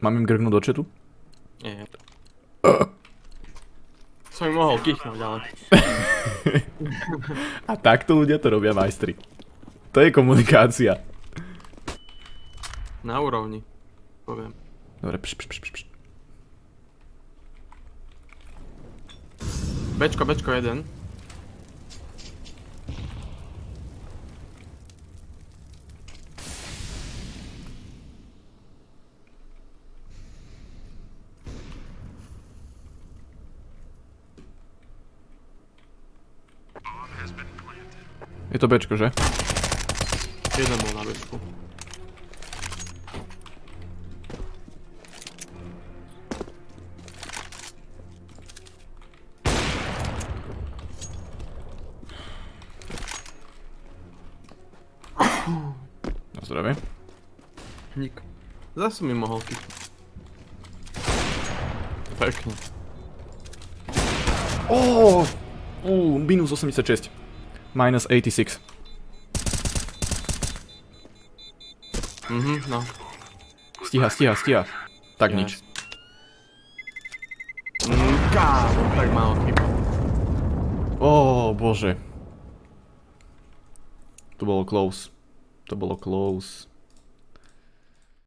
Mám im grgnúť do chatu? Nie. Som im mohol kichnúť, ale... A takto ľudia to robia majstri. To je komunikácia. Na úrovni. Poviem. Dobre, pš, pš, pš, pš. Bečko, bečko jeden. Je to bečko, že? Jeden bol na bečku. Na zdravie. Nik. Zase mi kichnúť. Pekne. Oh! Uh, minus 86. Minus 86. Mhm, no. Stíha, stíha, stíha. Tak nič. Mm, kámo, tak málo chyba. Ó, bože. To bolo close. To bolo close.